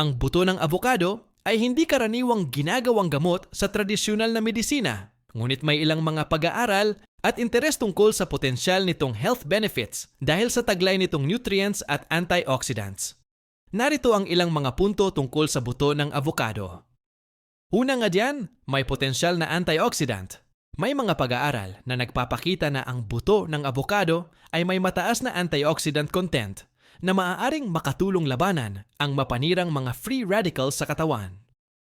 Ang buto ng avocado ay hindi karaniwang ginagawang gamot sa tradisyonal na medisina, ngunit may ilang mga pag-aaral at interes tungkol sa potensyal nitong health benefits dahil sa taglay nitong nutrients at antioxidants. Narito ang ilang mga punto tungkol sa buto ng avocado. Una nga diyan, may potensyal na antioxidant. May mga pag-aaral na nagpapakita na ang buto ng avocado ay may mataas na antioxidant content na maaaring makatulong labanan ang mapanirang mga free radicals sa katawan.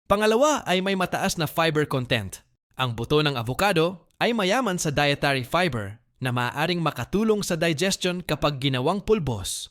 Pangalawa ay may mataas na fiber content. Ang buto ng avocado ay mayaman sa dietary fiber na maaaring makatulong sa digestion kapag ginawang pulbos.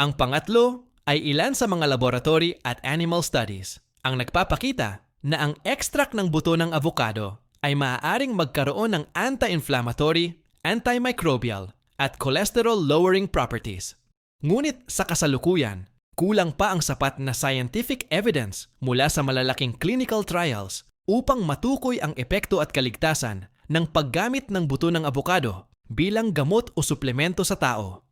Ang pangatlo ay ilan sa mga laboratory at animal studies ang nagpapakita na ang extract ng buto ng avocado ay maaaring magkaroon ng anti-inflammatory, antimicrobial, at cholesterol-lowering properties. Ngunit sa kasalukuyan, kulang pa ang sapat na scientific evidence mula sa malalaking clinical trials upang matukoy ang epekto at kaligtasan ng paggamit ng buto ng avocado bilang gamot o suplemento sa tao.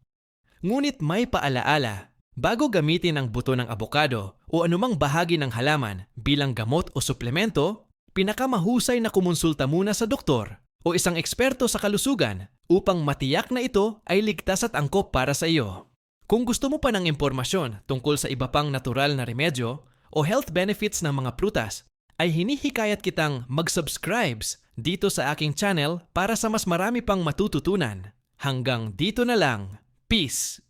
Ngunit may paalaala, bago gamitin ang buto ng avocado o anumang bahagi ng halaman bilang gamot o suplemento, pinakamahusay na kumonsulta muna sa doktor o isang eksperto sa kalusugan upang matiyak na ito ay ligtas at angkop para sa iyo. Kung gusto mo pa ng impormasyon tungkol sa iba pang natural na remedyo o health benefits ng mga prutas, ay hinihikayat kitang mag-subscribes dito sa aking channel para sa mas marami pang matututunan. Hanggang dito na lang. Peace!